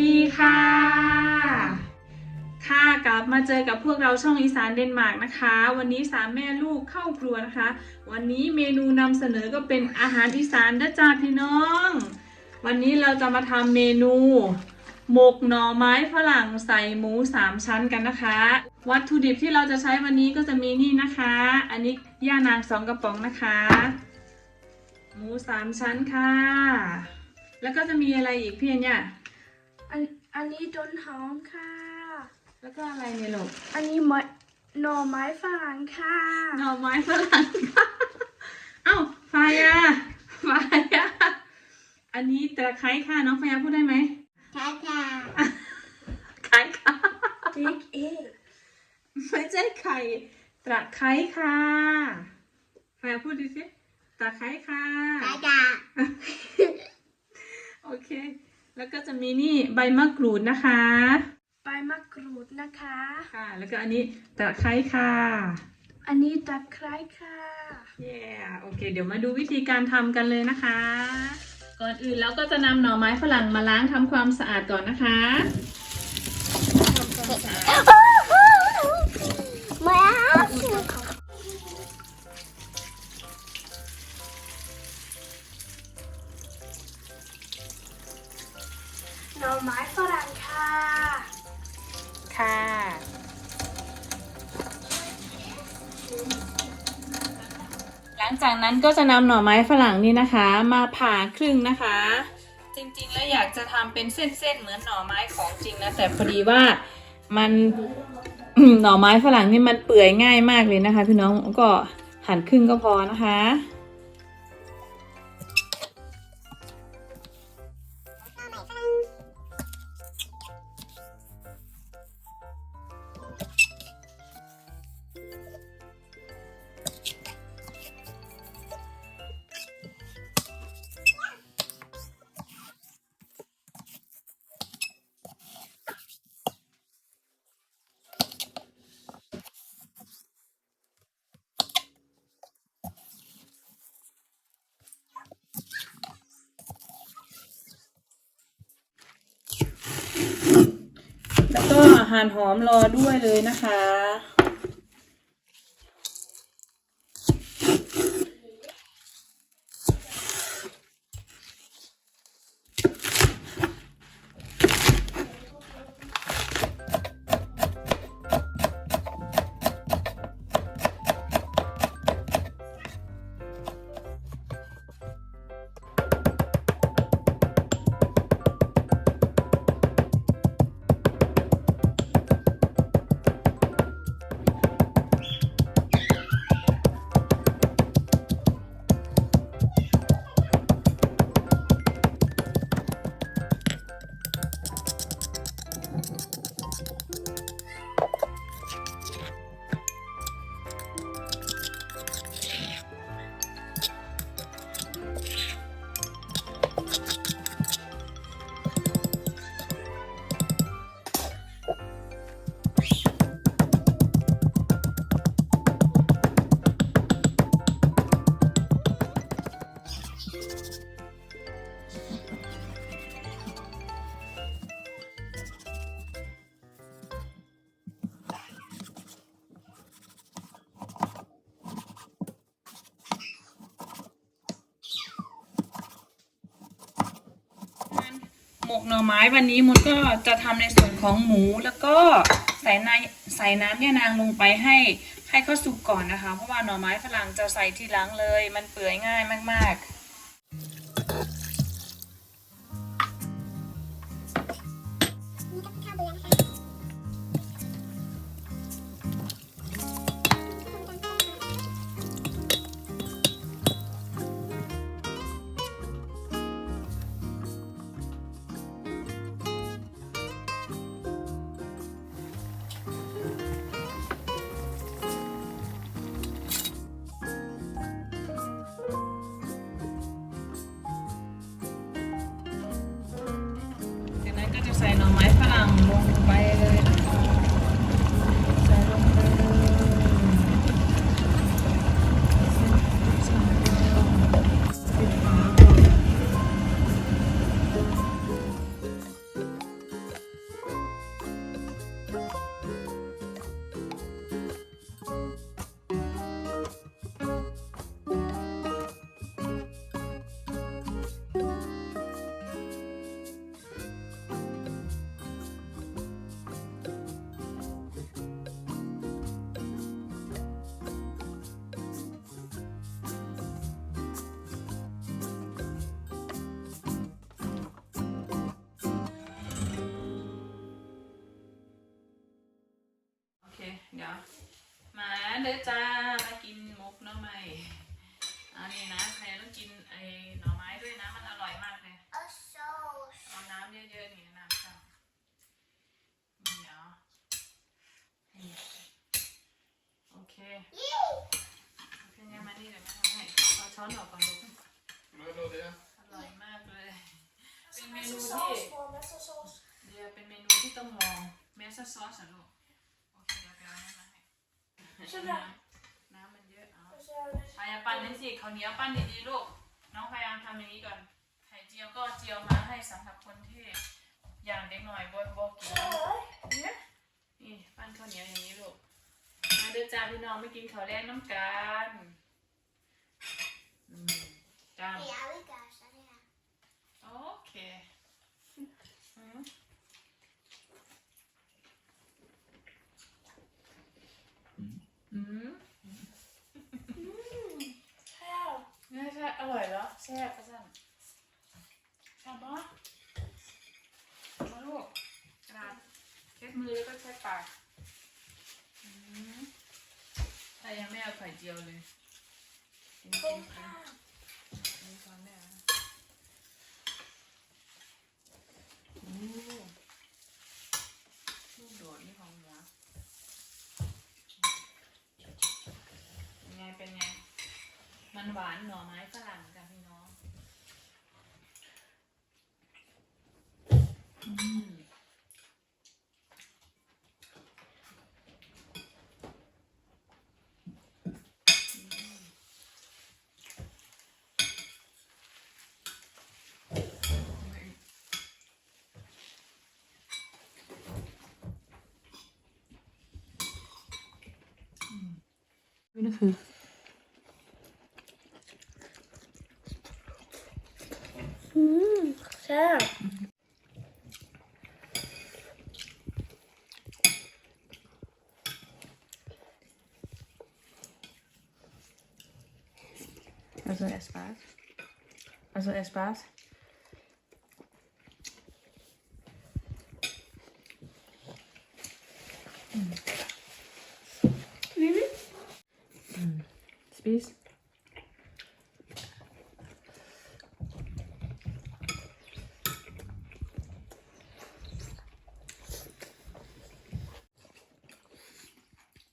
ดีค่ะ ค่ะกลับมาเจอกับพวกเราช่องอีสานเดนมาร์กนะคะ วันนี้สามแม่ลูกเข้าครัวนะคะ วันนี้เมนูนำเสนอก็เป็นอาหารอีสานนะจ้าพี่น้อง วันนี้เราจะมาทำเมนูหมกหน่อไม้ฝรั่งใส่หมูสามชั้นกันนะคะ วัตถุดิบที่เราจะใช้วันนี้ก็จะมีนี่นะคะ อันนี้ย่านางสองกระป๋องนะคะ หมูสามชั้นค่ะ แล้วก็จะมีอะไรอีกพี่เนี่ย อันอันนี้ต้นหอมค่ะ แล้วก็อะไรเนี่ยลูกอันนี้ไม้หน่อไม้ฝรั่งค่ะหน่อไม้ฝรั่งค่ะเอ้าฟายาฟายาอันนี้ตะไคร้ค่ะน้องฟายาพูดได้ไหมค่ะค่ะไข่ค่ะบิ๊กเอไม่ใช่ไข่ตะไคร้ค่ะฟายาพูดดิสิตะไคร้ค่ะค่ะโอเค แล้วก็จะมีนี่ใบมะกรูดนะคะ ใบมะกรูดนะคะ ค่ะ แล้วก็อันนี้ตะไคร้ค่ะ อันนี้ตะไคร้ค่ะเย้โอเค เดี๋ยวมาดูวิธีการทำกันเลยนะคะ ก่อนอื่นเราก็จะนำหน่อไม้ฝรั่งมาล้างทำความสะอาดก่อนนะคะทำความสะอาด ไม้ฝรั่งค่ะ ค่ะ หลังจากนั้นก็จะนำหน่อไม้ฝรั่งนี่นะคะ มาผ่าครึ่งนะคะ จริงๆแล้วอยากจะทำเป็นเส้นๆเหมือนหน่อไม้ของจริงนะแต่พอดีว่ามันหน่อไม้ฝรั่งนี่มันเปื่อยง่ายมากเลยนะคะ พี่น้องก็หั่นครึ่งก็พอนะคะ แล้วก็หั่นหอมรอด้วยเลยนะคะ มกหน่อไม้วันนี้มุดก็จะทำในส่วนของหมูแล้วก็ใส่ในใส่น้ำยานางลงไปให้ให้เขาสุกก่อนนะคะ เพราะว่าหน่อไม้ฝรั่งจะใส่ทีหลังเลย มันเปื่อยง่ายมากๆ ฝรั่งลงไปเลยนะ เด้อจ้ามากินมุกหน้อไม้อันนี้นะใครต้องกินไอ้หน่อไม้ด้วยนะมันอร่อยมากเลย A sauce. เอาน้ำเยอะๆนี่น้ำจ้านี่เอานี่โอเคโอเคงั้นมานี่เดี๋ยวแม่ทำให้เอาช้อนออกก่อนลูก Vadå det? อร่อยมากเลย เป็นเมนู Massa ที่ sås på, massa sås. เดี๋ยวเป็นเมนูที่ต้องลองเมสซอสอะลูก ใช่ไหมน้ำมันเยอะเอา Och så är det พยายามปั้นนั่นสิข้าวเหนียวปั้นดีๆลูก น้องพยายามทำอย่างนี้ก่อน ไข่เจียวก็เจียวมาให้สำหรับคนที่อย่างเด็กหน่อยบ่บ่กินเนี่ยนี่ปั้นข้าวเหนียวอย่างนี้ลูก มาเด้อจ้าพี่น้องไม่กินข้าวแรงน้ำกันอืมจ้า Jag vill gasa det här. โอเคอืมอืม Här. เนี่ยใช่อร่อยแล้วแซ่บกระสันชอบปะมาลูกกระดาษเช็ด มือแล้วก็เช็ดปากอืมแต่ยังไม่เอาไข่เจียวเลยกินกิงๆนี่ตอนแม่นะโอ้ลูกโดดนี่ของหัวเป็นไงเป็นไง มันหวานหน่อไม้ฝรั่งจ้ะพี่น้อง อืมนี่คือ Mm, så här. Also Espas. Also Espas. Spis.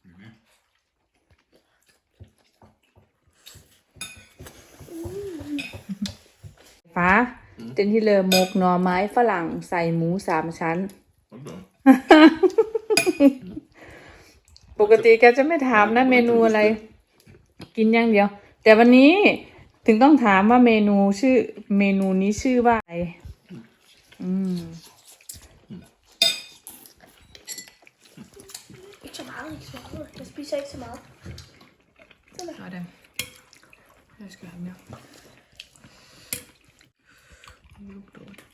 Mm. ฟ้าเจนที่เลอหมกหน่อไม้ฝรั่งใส่หมูสามชั้น Vadå? ปกติแกจะไม่ถามนะเมนูอะไร กินอย่างเดียว แต่วันนี้ถึงต้องถามว่าเมนูชื่อ เมนูนี้ชื่อว่าอะไรอืม Inte så meget, ikke så meget. Jeg spiser ikke så meget. Warte. Jeg skal have mere. Lugter godt.